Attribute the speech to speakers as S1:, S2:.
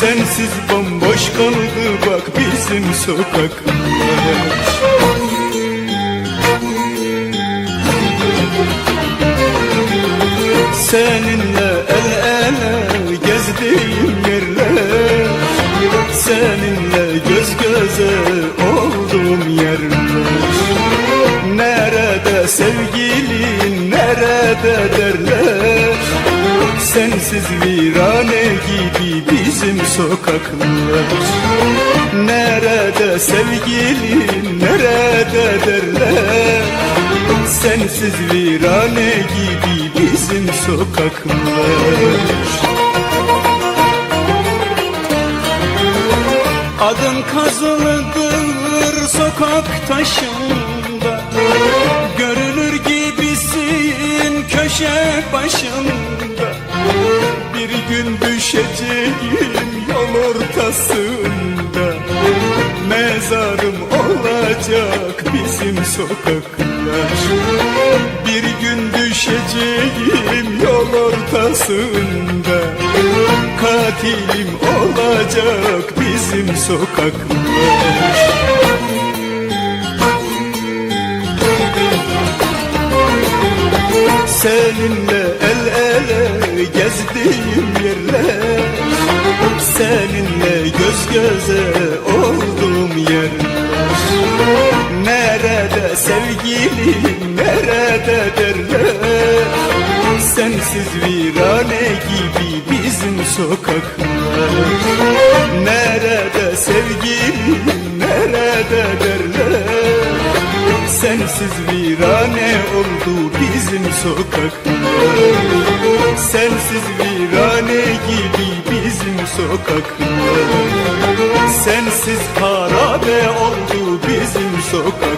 S1: Sensiz bomboş kaldı bak bizim sokaklar Seninle el ele gezdiğim yerler Seninle göz göze olduğum yerler. Nerede sevgilin nerede derler Sensiz virane gibi bizim sokaklar. Nerede sevgilin nerede derler? Sensiz virane gibi bizim sokaklar. Adın kazılıdır sokak taşında. Görünür gibisin köşe başında Bir gün düşeceğim yol ortasında. Mezarım olacak bizim sokaklar Bir gün düşeceğim yol ortasında. Katilim olacak bizim sokaklar Seninle gezdiğim yerler. Seninle göz göze olduğum yerler Nerede sevgilim nerede derler? Sensiz virane gibi bizim sokaklar Nerede sevgilim nerede derler Sensiz virane oldu bizim sokaklar Sensiz virane gibi bizim sokaklar Sensiz harabe oldu bizim sokaklar